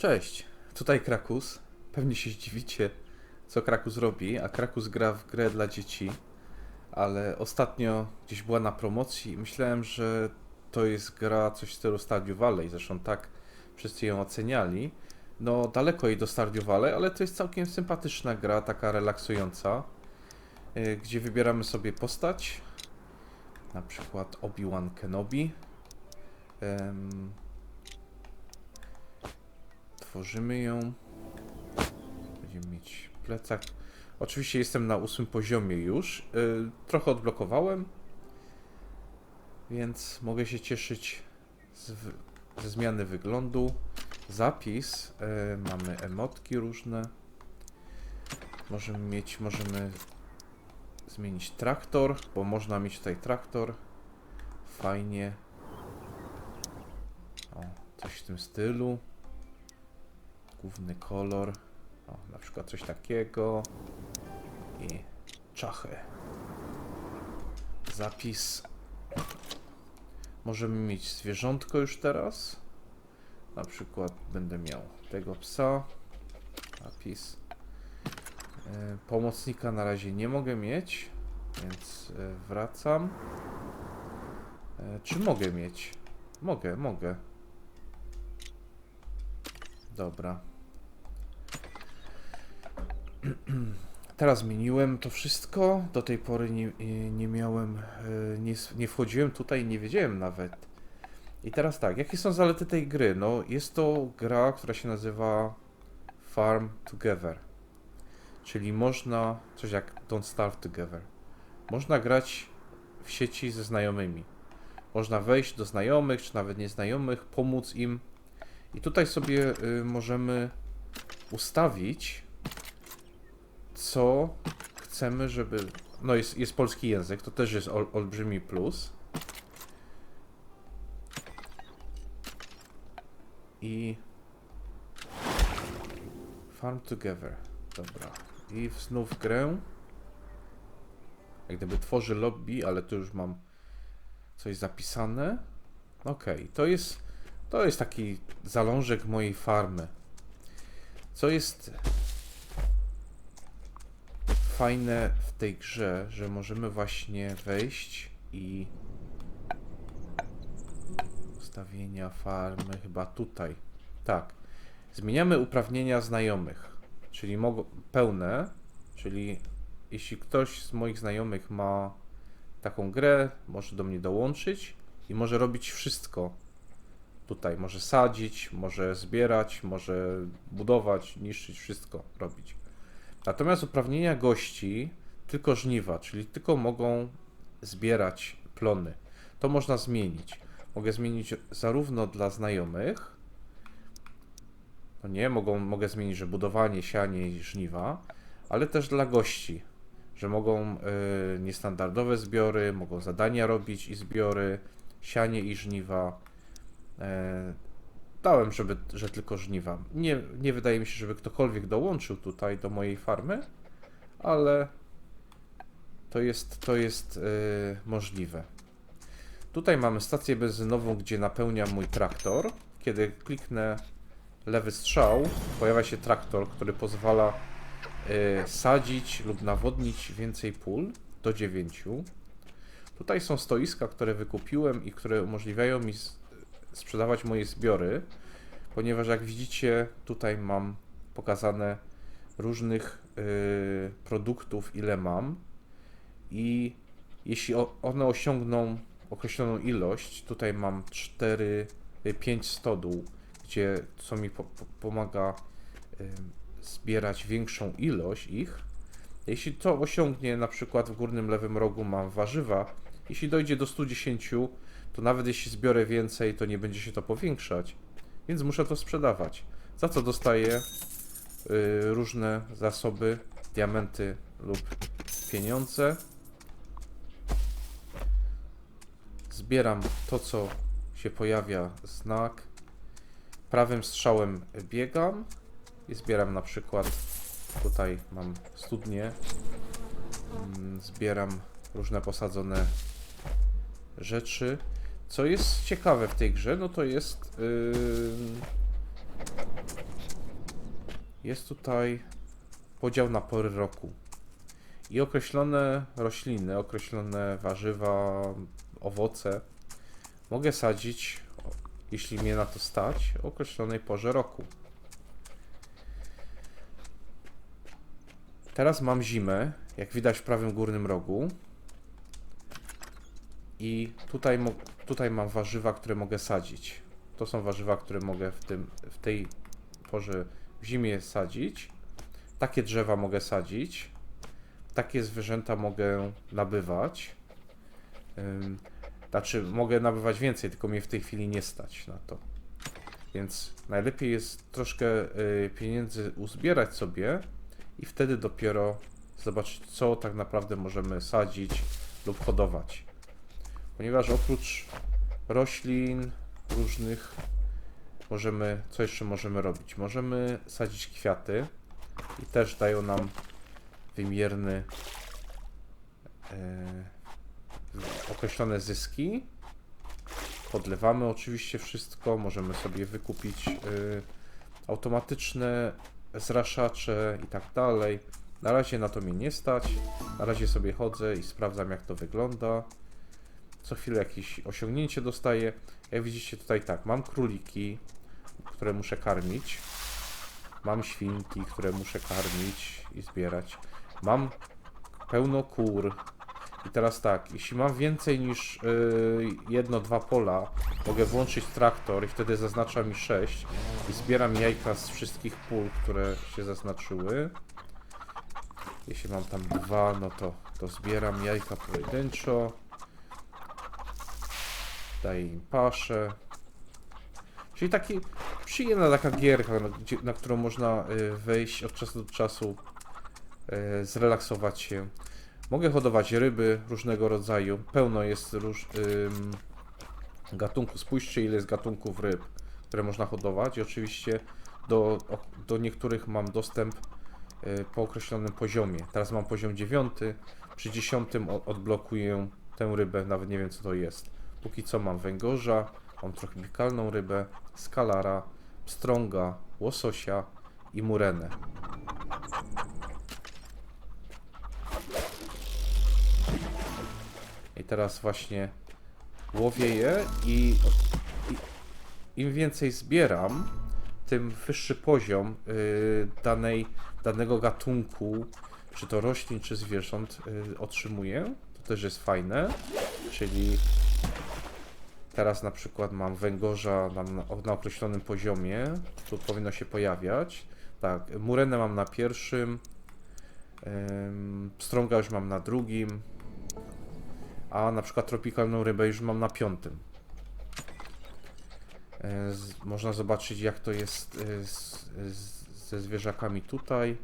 Cześć, tutaj Krakus. Pewnie się zdziwicie, co Krakus robi, a Krakus gra w grę dla dzieci, ale ostatnio gdzieś była na promocji i myślałem, że to jest gra coś w stylu Stardew Valley, zresztą tak wszyscy ją oceniali. No, daleko jej do Stardew Valley, ale to jest całkiem sympatyczna gra, taka relaksująca, y, gdzie wybieramy sobie postać, na przykład Obi-Wan Kenobi. Tworzymy ją. Będziemy mieć plecak. Oczywiście jestem na ósmym poziomie już. Yy, trochę odblokowałem. Więc mogę się cieszyć z, ze zmiany wyglądu. Zapis. Yy, mamy emotki różne. Możemy mieć, możemy zmienić traktor, bo można mieć tutaj traktor. Fajnie. O, coś w tym stylu główny kolor. O, na przykład coś takiego. I czachy. Zapis. Możemy mieć zwierzątko już teraz. Na przykład będę miał tego psa. Zapis. E, Pomocnika na razie nie mogę mieć, więc e, wracam. E, Czy mogę mieć? Mogę, mogę. Dobra. Teraz zmieniłem to wszystko. Do tej pory nie, nie- nie miałem, e, nie, nie wchodziłem tutaj, nie wiedziałem nawet. I teraz tak, jakie są zalety tej gry? No, jest to gra, która się nazywa Farm Together. Czyli można, coś jak Don't Starve Together. Można grać w sieci ze znajomymi. Można wejść do znajomych, czy nawet nieznajomych, pomóc im i tutaj sobie y, możemy ustawić, co chcemy, żeby. No, jest, jest polski język, to też jest ol, olbrzymi plus. I. Farm Together. Dobra. I znów grę. Jak gdyby tworzy lobby, ale tu już mam coś zapisane. Okej, to jest. To jest taki zalążek mojej farmy. Co jest fajne w tej grze, że możemy właśnie wejść i ustawienia farmy chyba tutaj. Tak. Zmieniamy uprawnienia znajomych, czyli pełne, czyli jeśli ktoś z moich znajomych ma taką grę, może do mnie dołączyć i może robić wszystko tutaj. Może sadzić, może zbierać, może budować, niszczyć, wszystko robić. Natomiast uprawnienia gości tylko żniwa, czyli tylko mogą zbierać plony. To można zmienić. Mogę zmienić zarówno dla znajomych, no nie, mogą, mogę zmienić, że budowanie, sianie i żniwa, ale też dla gości, że mogą y, niestandardowe zbiory, mogą zadania robić i zbiory, sianie i żniwa. E, dałem, żeby, że tylko żniwa. Nie, nie wydaje mi się, żeby ktokolwiek dołączył tutaj do mojej farmy, ale to jest, to jest e, możliwe. Tutaj mamy stację benzynową, gdzie napełniam mój traktor. Kiedy kliknę lewy strzał, pojawia się traktor, który pozwala e, sadzić lub nawodnić więcej pól do 9. Tutaj są stoiska, które wykupiłem i które umożliwiają mi sprzedawać moje zbiory, ponieważ jak widzicie, tutaj mam pokazane różnych y, produktów, ile mam i jeśli one osiągną określoną ilość, tutaj mam 4, 5 stodół, gdzie co mi po, po, pomaga y, zbierać większą ilość ich. Jeśli to osiągnie, na przykład w górnym lewym rogu mam warzywa, jeśli dojdzie do 110, to nawet jeśli zbiorę więcej, to nie będzie się to powiększać, więc muszę to sprzedawać. Za co dostaję y, różne zasoby, diamenty lub pieniądze. Zbieram to, co się pojawia, znak. Prawym strzałem biegam i zbieram na przykład, tutaj mam studnię, Mm, zbieram różne posadzone rzeczy. Co jest ciekawe w tej grze, no to jest jest tutaj podział na pory roku. I określone rośliny, określone warzywa, owoce mogę sadzić, jeśli mnie na to stać, o określonej porze roku. Teraz mam zimę, jak widać w prawym górnym rogu. I tutaj, tutaj mam warzywa, które mogę sadzić. To są warzywa, które mogę w, tym, w tej porze w zimie sadzić. Takie drzewa mogę sadzić. Takie zwierzęta mogę nabywać. Znaczy, mogę nabywać więcej, tylko mnie w tej chwili nie stać na to. Więc najlepiej jest troszkę y, pieniędzy uzbierać sobie i wtedy dopiero zobaczyć, co tak naprawdę możemy sadzić lub hodować. Ponieważ oprócz roślin różnych możemy, co jeszcze możemy robić? Możemy sadzić kwiaty i też dają nam wymierny e, określone zyski. Podlewamy oczywiście wszystko, możemy sobie wykupić e, automatyczne zraszacze i tak dalej. Na razie na to mnie nie stać. Na razie sobie chodzę i sprawdzam jak to wygląda. Co chwilę jakieś osiągnięcie dostaję. Jak widzicie tutaj tak, mam króliki, które muszę karmić. Mam świnki, które muszę karmić i zbierać. Mam pełno kur. I teraz tak, jeśli mam więcej niż yy, jedno, dwa pola, mogę włączyć traktor i wtedy zaznacza mi 6 i zbieram jajka z wszystkich pól, które się zaznaczyły. Jeśli mam tam dwa, no to, to zbieram jajka pojedynczo. Daję im paszę. Czyli taki przyjemna taka gierka, na, na którą można y, wejść od czasu do czasu, y, zrelaksować się. Mogę hodować ryby różnego rodzaju. Pełno jest róż, ym, gatunków. Spójrzcie, ile jest gatunków ryb, które można hodować. I oczywiście do, do niektórych mam dostęp y, po określonym poziomie. Teraz mam poziom 9. Przy 10 o- odblokuję tę rybę, nawet nie wiem co to jest. Póki co mam węgorza, mam tropikalną rybę, skalara, pstrąga, łososia i murenę. I teraz właśnie łowię je i, i im więcej zbieram, tym wyższy poziom y, danej, danego gatunku, czy to roślin, czy zwierząt y, otrzymuję. To też jest fajne, czyli teraz na przykład mam węgorza na, na, określonym poziomie, tu powinno się pojawiać. Tak, murenę mam na pierwszym, ym, pstrąga już mam na drugim, a na przykład tropikalną rybę już mam na piątym. E, można zobaczyć jak to jest e, ze zwierzakami tutaj.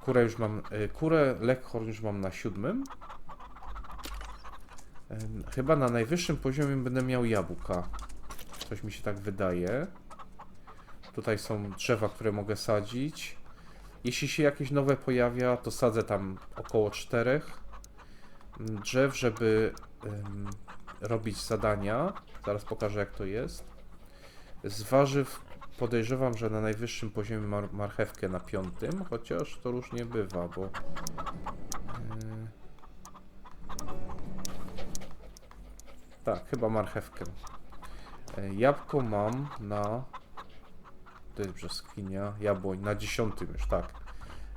Kurę już mam, e, kurę Leghorn już mam na siódmym. Chyba na najwyższym poziomie będę miał jabłka. Coś mi się tak wydaje. Tutaj są drzewa, które mogę sadzić. Jeśli się jakieś nowe pojawia, to sadzę tam około czterech drzew, żeby em, robić zadania. Zaraz pokażę jak to jest. Z warzyw podejrzewam, że na najwyższym poziomie mar marchewkę na piątym, chociaż to różnie bywa, bo e, tak, chyba marchewkę. E, Jabłko mam na to jest brzoskwinia, jabłoń na dziesiątym już, tak.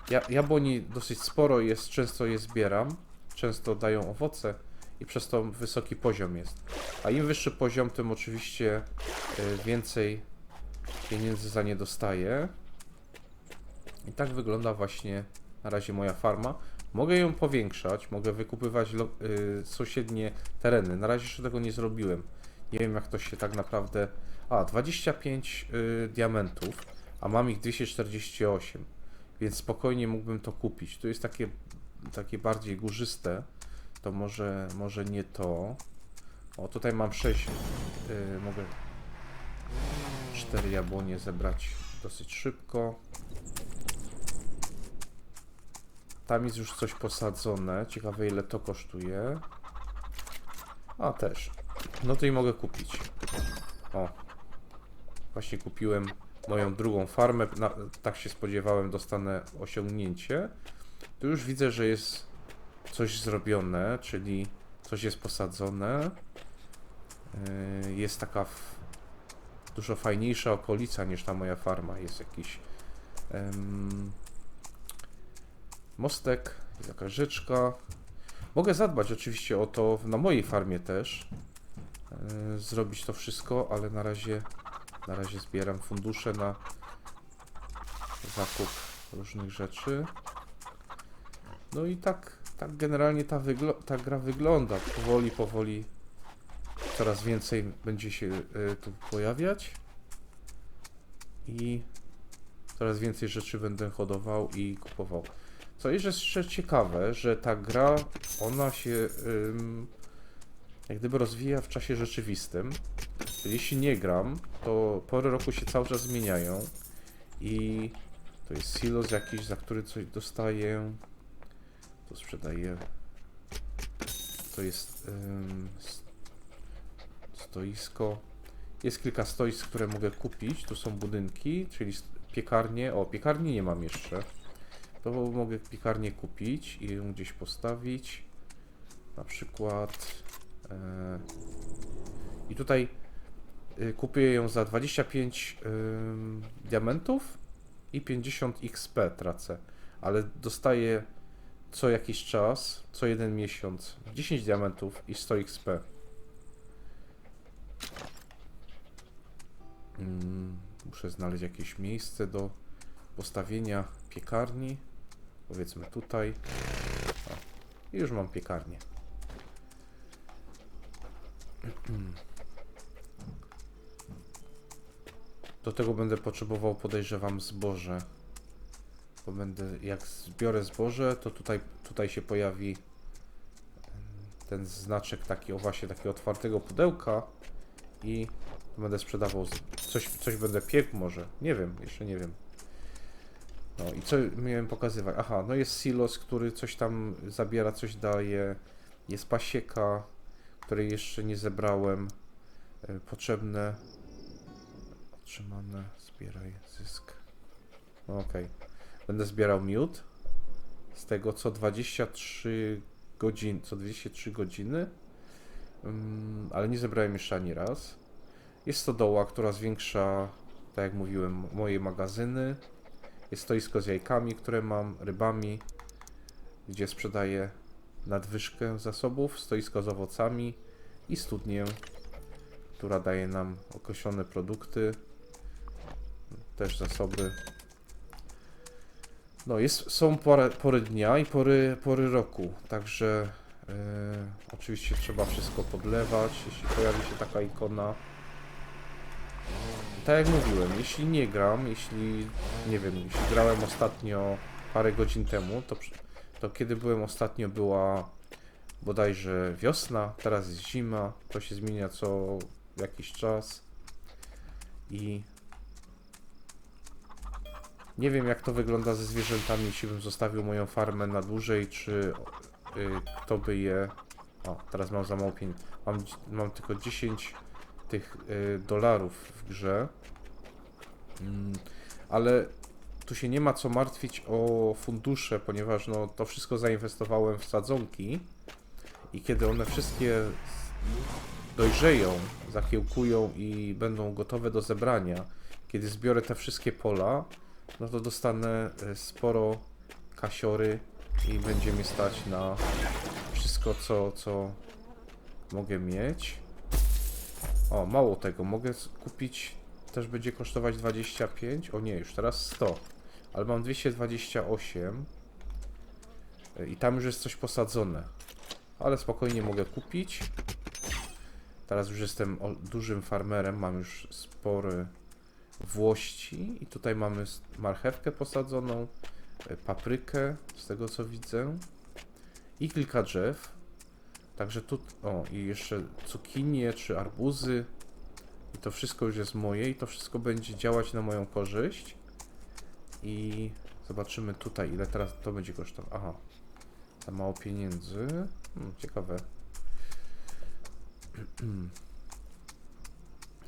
Ja, jabłoni dosyć sporo jest, często je zbieram, często dają owoce i przez to wysoki poziom jest. A im wyższy poziom, tym oczywiście y, więcej pieniędzy za nie dostaję. I tak wygląda właśnie na razie moja farma. Mogę ją powiększać, mogę wykupywać lo, y, sąsiednie tereny. Na razie jeszcze tego nie zrobiłem. Nie wiem jak to się tak naprawdę... A, 25 y, diamentów, a mam ich 248, więc spokojnie mógłbym to kupić. Tu jest takie, takie bardziej górzyste, to może, może nie to. O, tutaj mam 6, y, mogę 4 jabłonie zebrać dosyć szybko. Tam jest już coś posadzone. Ciekawe ile to kosztuje. A też. No to i mogę kupić. O. Właśnie kupiłem moją drugą farmę. Na, tak się spodziewałem, dostanę osiągnięcie. Tu już widzę, że jest coś zrobione, czyli coś jest posadzone. Yy, Jest taka w, dużo fajniejsza okolica niż ta moja farma. Jest jakiś em, mostek, jakaś rzeczka. Mogę zadbać oczywiście o to na mojej farmie też. Yy, Zrobić to wszystko, ale na razie na razie zbieram fundusze na zakup różnych rzeczy. No i tak, tak generalnie ta, ta gra wygląda. Powoli, powoli coraz więcej będzie się y, tu pojawiać. I coraz więcej rzeczy będę hodował i kupował. Co jest jeszcze ciekawe, że ta gra, ona się ym, jak gdyby rozwija w czasie rzeczywistym. Jeśli nie gram, to pory roku się cały czas zmieniają i to jest silos jakiś, za który coś dostaję. To sprzedaję. To jest ym, stoisko. Jest kilka stoisk, które mogę kupić. Tu są budynki, czyli piekarnie. O, piekarni nie mam jeszcze. To mogę piekarnię kupić i ją gdzieś postawić. Na przykład. E, I tutaj y, kupuję ją za 25 ym, diamentów i 50 XP tracę, ale dostaję co jakiś czas, co jeden miesiąc 10 diamentów i 100 XP. Mm, muszę znaleźć jakieś miejsce do postawienia piekarni. Powiedzmy tutaj. O, i już mam piekarnię. Do tego będę potrzebował, podejrzewam, zboże. Bo będę, jak zbiorę zboże, to tutaj, tutaj się pojawi ten znaczek taki, o właśnie, takiego otwartego pudełka i będę sprzedawał, coś, coś będę piekł może, nie wiem, jeszcze nie wiem. No i co miałem pokazywać? Aha, no jest silos, który coś tam zabiera, coś daje, jest pasieka, której jeszcze nie zebrałem, e, potrzebne Otrzymane, zbieraj zysk. No, Okej. Będę zbierał miód. Z tego co 23 godzin, co 23 godziny. Ym, ale nie zebrałem jeszcze ani raz. Jest stodoła, która zwiększa, tak jak mówiłem, moje magazyny. Jest stoisko z jajkami, które mam, rybami, gdzie sprzedaję nadwyżkę zasobów. Stoisko z owocami i studnię, która daje nam określone produkty też zasoby. No, jest, są pory, pory dnia i pory, pory roku, także e, oczywiście trzeba wszystko podlewać, jeśli pojawi się taka ikona. Tak jak mówiłem, jeśli nie gram, jeśli, nie wiem, jeśli grałem ostatnio parę godzin temu, to, to kiedy byłem ostatnio była bodajże wiosna, teraz jest zima, to się zmienia co jakiś czas i nie wiem jak to wygląda ze zwierzętami, jeśli bym zostawił moją farmę na dłużej, czy y, kto by je... O, teraz mam za mało pieniędzy. Mam, mam tylko 10 tych y, dolarów w grze. Mm, ale tu się nie ma co martwić o fundusze, ponieważ no, to wszystko zainwestowałem w sadzonki i kiedy one wszystkie dojrzeją, zakiełkują i będą gotowe do zebrania, kiedy zbiorę te wszystkie pola, no to dostanę e, sporo kasiory i będzie mi stać na wszystko, co, co mogę mieć. O, mało tego, mogę kupić, też będzie kosztować 25, o nie, już teraz 100, ale mam 228 e, i tam już jest coś posadzone, ale spokojnie mogę kupić. Teraz już jestem dużym farmerem, mam już spory włości. I tutaj mamy marchewkę posadzoną, e, paprykę, z tego co widzę. I kilka drzew. Także tu, o i jeszcze cukinie czy arbuzy i to wszystko już jest moje i to wszystko będzie działać na moją korzyść i zobaczymy tutaj ile teraz to będzie kosztowało. Aha, za mało pieniędzy, hmm, ciekawe.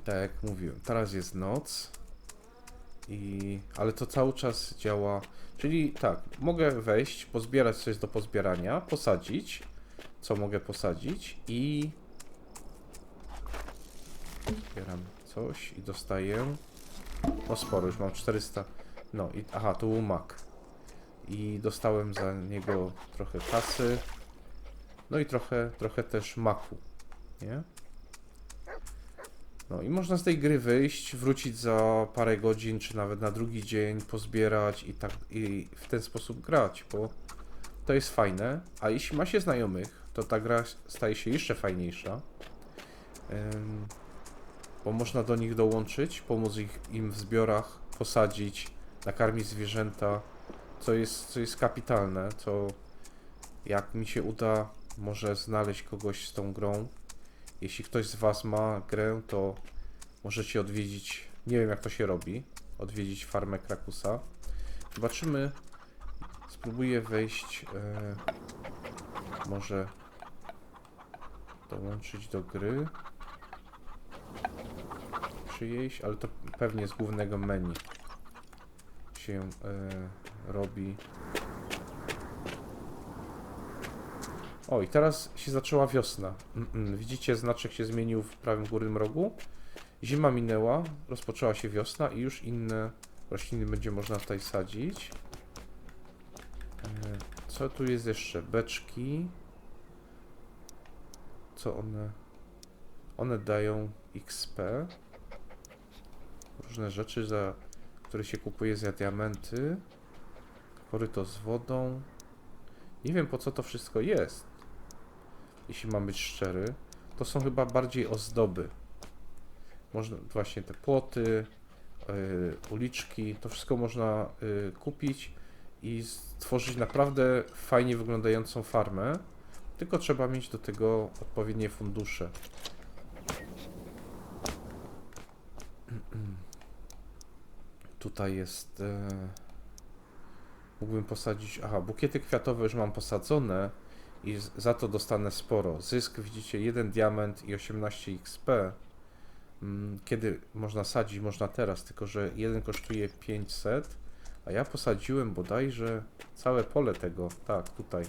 Tak jak mówiłem, teraz jest noc. I, ale to cały czas działa. Czyli tak, mogę wejść, pozbierać coś do pozbierania, posadzić, co mogę posadzić i zbieram coś i dostaję. No sporo, już mam 400. No i aha, tu był mak. I dostałem za niego trochę kasy. No i trochę, trochę też maku. Nie? No i można z tej gry wyjść, wrócić za parę godzin, czy nawet na drugi dzień, pozbierać i tak i w ten sposób grać, bo to jest fajne. A jeśli ma się znajomych, to ta gra staje się jeszcze fajniejsza. Bo można do nich dołączyć, pomóc ich, im w zbiorach, posadzić, nakarmić zwierzęta, co jest, co jest kapitalne, co jak mi się uda, może znaleźć kogoś z tą grą. Jeśli ktoś z Was ma grę, to możecie odwiedzić, nie wiem jak to się robi, odwiedzić farmę Krakusa. Zobaczymy, spróbuję wejść, e, może dołączyć do gry przyjść, ale to pewnie z głównego menu się e, robi. O, i teraz się zaczęła wiosna. Mm, mm, Widzicie, znaczek się zmienił w prawym górnym rogu. Zima minęła, rozpoczęła się wiosna i już inne rośliny będzie można tutaj sadzić. E, Co tu jest jeszcze? Beczki. Co one? One dają XP różne rzeczy, za które się kupuje za diamenty. Koryto z wodą. Nie wiem po co to wszystko jest. Jeśli mam być szczery, to są chyba bardziej ozdoby. Można właśnie te płoty, yy, uliczki, to wszystko można yy, kupić i stworzyć naprawdę fajnie wyglądającą farmę. Tylko trzeba mieć do tego odpowiednie fundusze. Tutaj jest. E, mógłbym posadzić. Aha, bukiety kwiatowe już mam posadzone i za to dostanę sporo. Zysk widzicie 1 diament i 18 XP. Mm, Kiedy można sadzić? Można teraz, tylko że jeden kosztuje 500, a ja posadziłem bodajże całe pole tego. Tak, tutaj.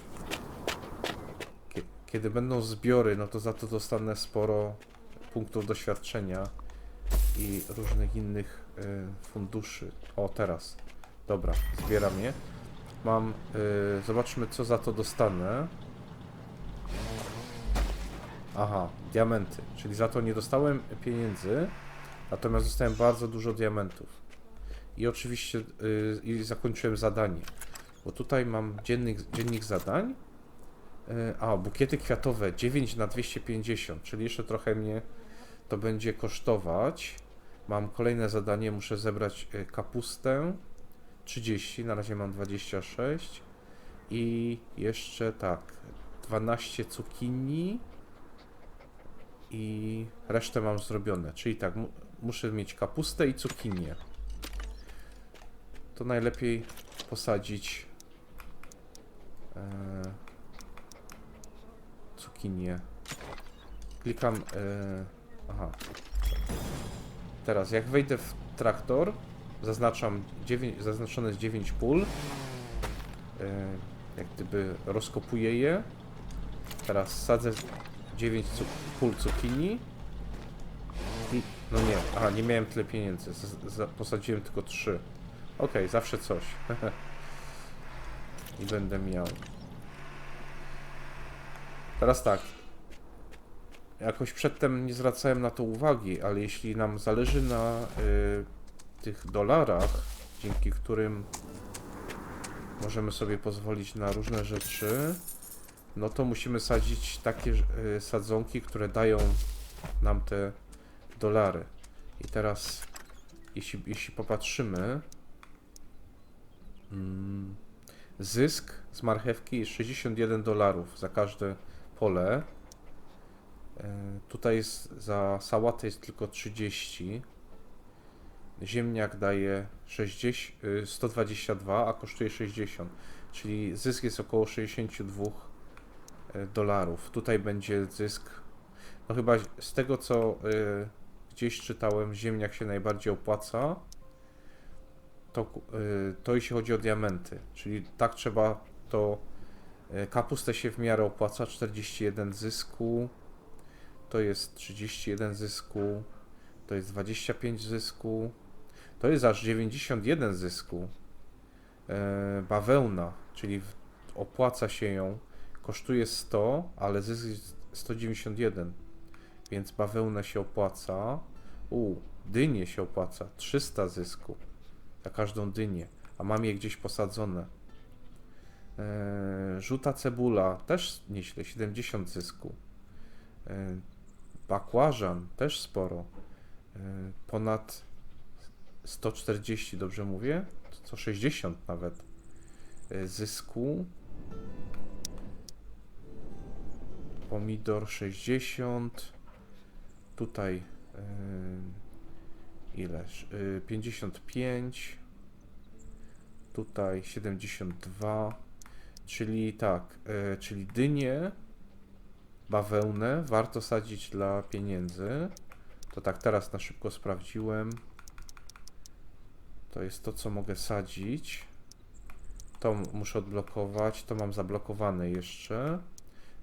Kie- Kiedy będą zbiory, no to za to dostanę sporo punktów doświadczenia i różnych innych y, funduszy. O, teraz. Dobra, zbieram je. Mam, y, zobaczmy co za to dostanę. Aha, diamenty, czyli za to nie dostałem pieniędzy, natomiast dostałem bardzo dużo diamentów. I oczywiście y, zakończyłem zadanie, bo tutaj mam dziennik, dziennik zadań. Y, a, bukiety kwiatowe 9 na 250, czyli jeszcze trochę mnie to będzie kosztować. Mam kolejne zadanie, muszę zebrać y, kapustę 30, na razie mam 26 i jeszcze tak 12 cukinii i resztę mam zrobione, czyli tak mu muszę mieć kapustę i cukinię. To najlepiej posadzić e, cukinię. Klikam e, aha Teraz, jak wejdę w traktor, zaznaczam 9, zaznaczone jest 9 pól. E, jak gdyby rozkopuję je. Teraz sadzę 9 cu pól cukinii. I, no nie, aha, nie miałem tyle pieniędzy. Z, z, posadziłem tylko 3. Ok, zawsze coś. I będę miał. Teraz tak, jakoś przedtem nie zwracałem na to uwagi, ale jeśli nam zależy na y, tych dolarach, dzięki którym możemy sobie pozwolić na różne rzeczy, no to musimy sadzić takie y, sadzonki, które dają nam te dolary. I teraz, jeśli, jeśli popatrzymy, mm, zysk z marchewki jest 61 dolarów za każde pole. E, Tutaj jest za sałatę jest tylko 30. Ziemniak daje 60, y, 122, a kosztuje 60. Czyli zysk jest około 62 e, dolarów. Tutaj będzie zysk, no chyba z tego co y, gdzieś czytałem, ziemniak się najbardziej opłaca, to, y, to jeśli chodzi o diamenty, czyli tak trzeba to, y, kapustę się w miarę opłaca, 41 zysku, to jest 31 zysku, to jest 25 zysku, to jest aż 91 zysku. E, bawełna, czyli opłaca się ją, kosztuje 100, ale zysk jest 191, więc bawełna się opłaca. U, dynie się opłaca, 300 zysku. Za każdą dynię, a mam je gdzieś posadzone. E, żółta cebula też nieźle, 70 zysku. E, bakłażan też sporo, e, ponad 140, dobrze mówię? Co 60 nawet zysku. Pomidor 60. Tutaj e, ileż? E, 55. Tutaj 72. Czyli tak, e, czyli dynie, bawełnę warto sadzić dla pieniędzy. To tak teraz na szybko sprawdziłem. To jest to, co mogę sadzić. To muszę odblokować. To mam zablokowane jeszcze.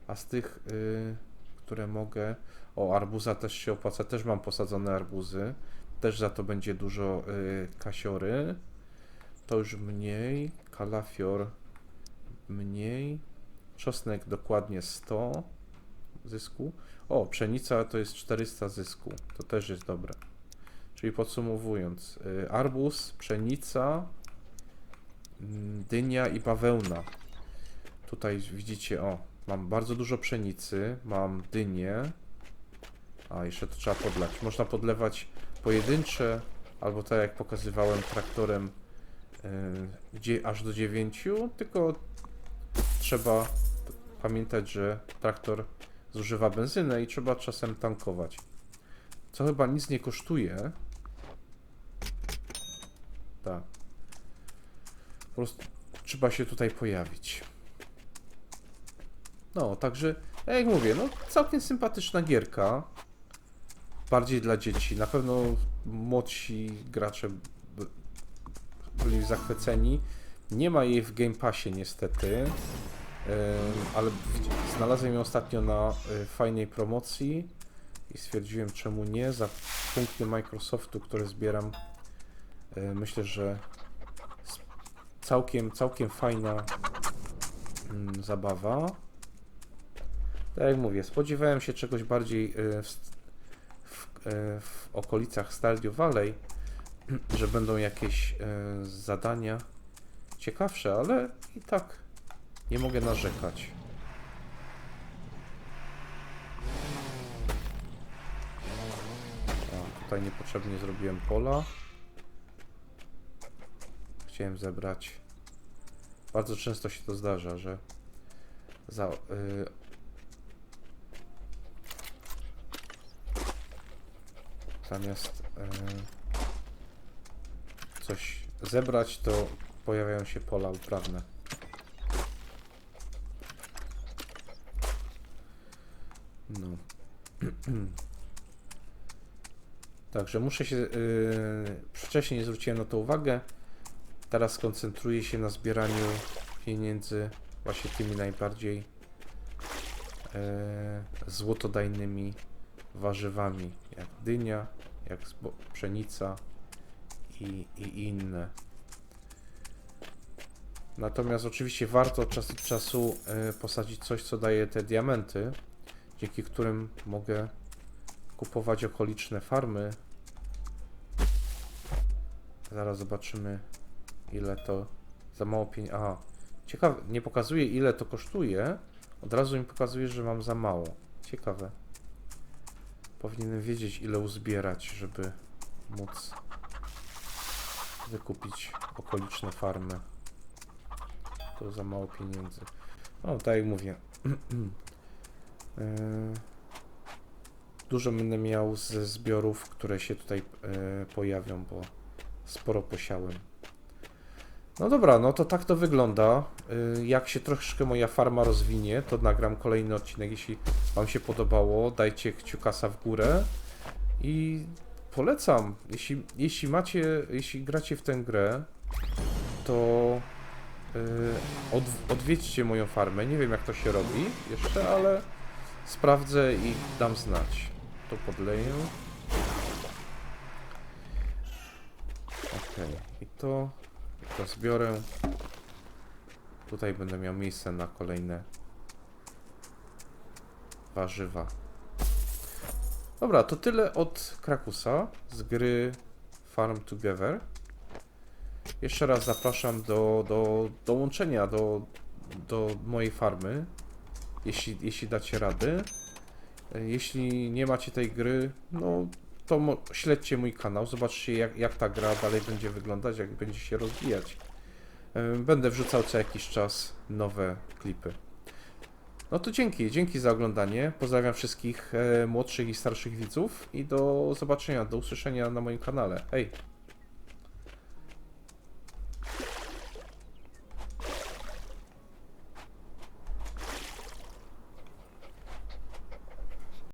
A z tych, y, które mogę. O, arbuza też się opłaca. Też mam posadzone arbuzy. Też za to będzie dużo y, kasiory. To już mniej. Kalafior mniej. Czosnek dokładnie 100 zysku. O, pszenica to jest 400 zysku. To też jest dobre. Czyli podsumowując, y, arbuz, pszenica, mm, dynia i bawełna. Tutaj widzicie, o, mam bardzo dużo pszenicy, mam dynię. A, jeszcze to trzeba podlać. Można podlewać pojedyncze, albo tak jak pokazywałem traktorem, y, gdzie aż do 9, tylko trzeba pamiętać, że traktor zużywa benzynę i trzeba czasem tankować. Co chyba nic nie kosztuje. Tak. Po prostu trzeba się tutaj pojawić. No, także, tak jak mówię, no całkiem sympatyczna gierka. Bardziej dla dzieci. Na pewno młodsi gracze byli zachwyceni. Nie ma jej w Game Passie niestety. Ale znalazłem ją ostatnio na y, fajnej promocji i stwierdziłem czemu nie. Za punkty Microsoftu, które zbieram, y, myślę, że całkiem, całkiem fajna mm, zabawa. Tak jak mówię, spodziewałem się czegoś bardziej y, w, w, w okolicach Stardew Valley, że będą jakieś zadania ciekawsze, ale i tak nie mogę narzekać. O, tutaj niepotrzebnie zrobiłem pola. Chciałem zebrać. Bardzo często się to zdarza, że za, y, zamiast y, coś zebrać, to pojawiają się pola uprawne. No. Także muszę się. Yy, wcześniej nie zwróciłem na to uwagę. Teraz skoncentruję się na zbieraniu pieniędzy właśnie tymi najbardziej yy, złotodajnymi warzywami, jak dynia, jak pszenica i, i inne. Natomiast oczywiście warto od czasu do czasu yy, posadzić coś, co daje te diamenty dzięki którym mogę kupować okoliczne farmy. Zaraz zobaczymy, ile to za mało pieniędzy. Aha, ciekawe, nie pokazuje ile to kosztuje. Od razu mi pokazuje, że mam za mało. Ciekawe. Powinienem wiedzieć, ile uzbierać, żeby móc wykupić okoliczne farmy. To za mało pieniędzy. O, tak jak mówię. Yy, Dużo będę miał ze zbiorów, które się tutaj yy, pojawią, bo sporo posiałem. No dobra, no to tak to wygląda. Yy, Jak się troszeczkę moja farma rozwinie, to nagram kolejny odcinek. Jeśli Wam się podobało, dajcie kciukasa w górę i polecam. Jeśli, jeśli macie, jeśli gracie w tę grę, to od, odwiedźcie moją farmę. Nie wiem jak to się robi jeszcze, ale sprawdzę i dam znać. To podleję. Okej, i to, to zbiorę. Tutaj będę miał miejsce na kolejne warzywa. Dobra, to tyle od Krakusa z gry Farm Together. Jeszcze raz zapraszam do, do dołączenia do, do mojej farmy, jeśli, jeśli dacie rady. E, Jeśli nie macie tej gry, no to śledźcie mój kanał, zobaczcie jak, jak ta gra dalej będzie wyglądać, jak będzie się rozwijać. E, Będę wrzucał co jakiś czas nowe klipy. No to dzięki, dzięki za oglądanie. Pozdrawiam wszystkich e, młodszych i starszych widzów i do zobaczenia, do usłyszenia na moim kanale. Hej!